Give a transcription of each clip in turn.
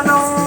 não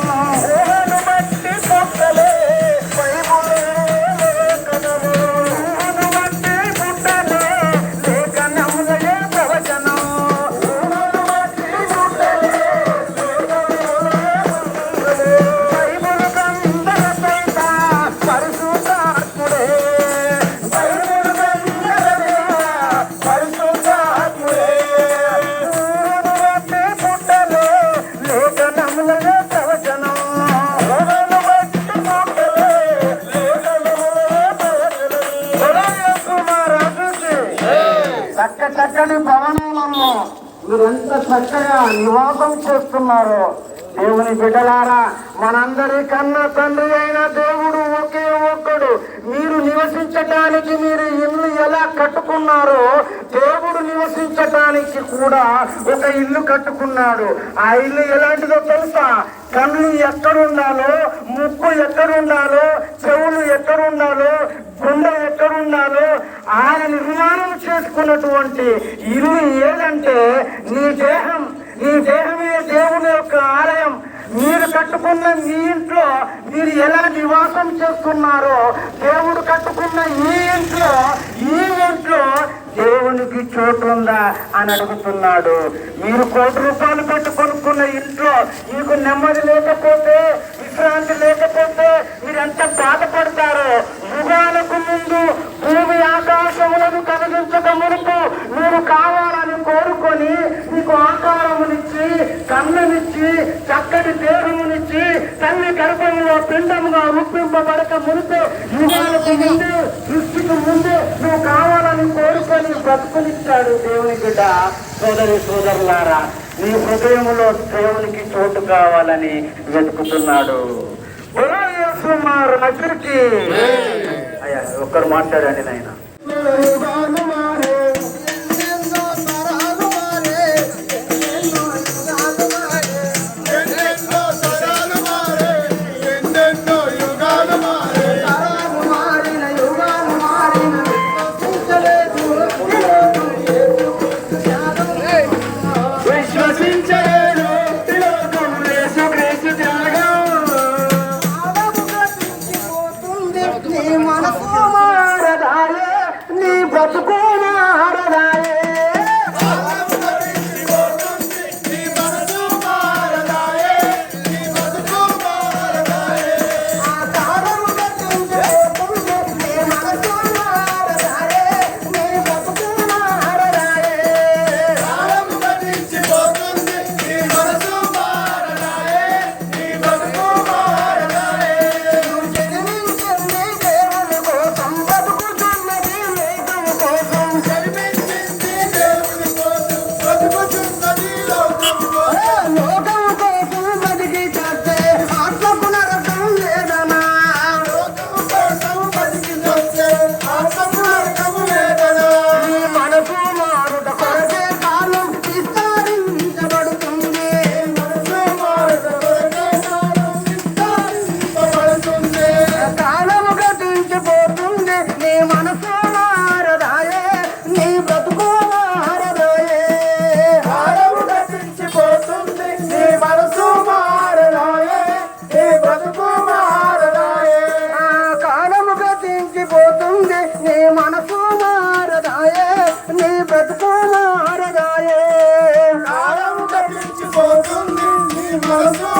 మీరెంత చక్కగా నివాసం చేస్తున్నారు. దేవుని బిడ్డలారా మనందరి కన్నా తండ్రి అయిన దేవుడు ఒకే ఒక్కడు. మీరు నివసించటానికి మీరు ఇల్లు ఎలా కట్టుకున్నారో దేవుడు నివసించటానికి కూడా ఒక ఇల్లు కట్టుకున్నాడు. ఆ ఇల్లు ఎలాంటిదో తెలుసా? కళ్ళు ఎక్కడ ఉండాలో ముక్కు ఎక్కడ ఉండాలో చెవులు ఎక్కడ ఉండాలో గుండె ఎక్కడ ఉండాలో ఆయన నిర్మాణం చేసుకున్నటువంటి ఇల్లు ఏదంటే నీ దేహం. నీ దేహమే దేవుని యొక్క ఆలయం. మీరు కట్టుకున్న మీ ఇంట్లో మీరు ఎలా నివాసం చేస్తున్నారో దేవుడు కట్టుకున్న ఈ ఇంట్లో ఈ ఇంట్లో దేవునికి చోటు ఉందా అని అడుగుతున్నాడు. మీరు కోటి రూపాయలు పెట్టి కొనుక్కున్న ఇంట్లో మీకు నెమ్మది లేకపోతే విశ్రాంతి లేకపోతే మీరు ఎంత బాధపడతారో యుగాలకు ముందు భూమి ఆకాశములను కలిగించక మునుపు మీరు కావాలని కోరుకొని మీకు ఆకారమునిచ్చి కన్నునిచ్చి చక్కటి దేహమునిచ్చి తల్లి గర్భంలో పిండముగా రూపింపబడక మునుపు యుగాలకు ముందు సృష్టికి ముందు నువ్వు కావాలని కోరుకొని బ్రతుకునిచ్చాడు దేవుని బిడ్డ. సోదరి సోదరులారా నీ హృదయములో దేవునికి చోటు కావాలని వెతుకుతున్నాడు. బోలో యేసు మా రాజుకి అయ్యా ఒక్కరు మాట్లాడండి నాయన. బ్రతుకుమారగాయే కాలం గడించిపోతుంది నీ మనసు.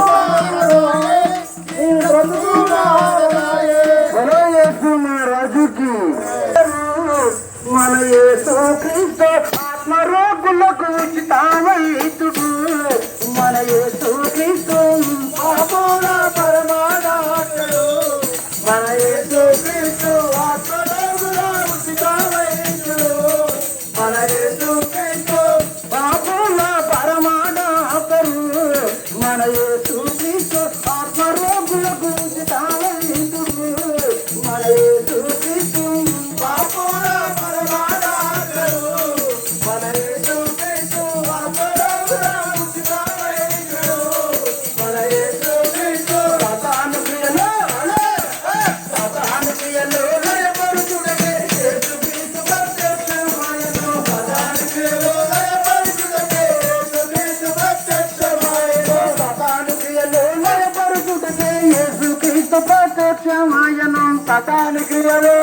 సతాని క్రియలు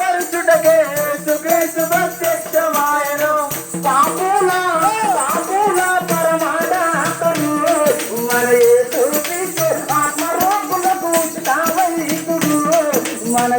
పరుచుటకే సుకేసు ప్రత్యక్షమాయను. మన ఏ ఆత్మరోపులకు మన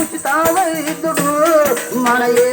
ಉಚಿತಾವ ಇದ್ದುದು ಮನೆಯೇ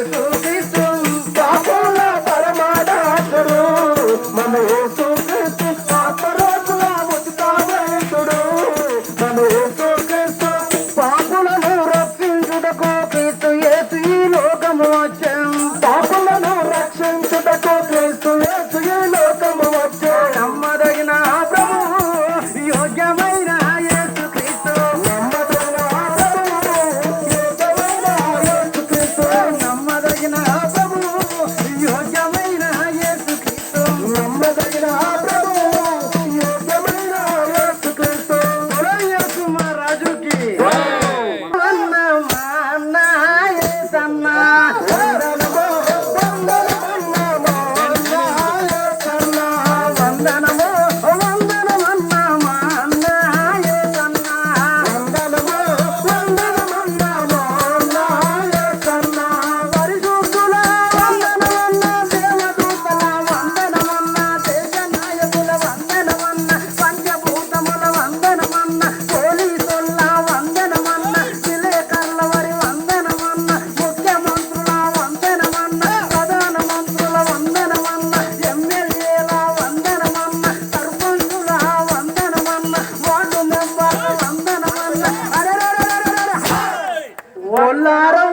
Lara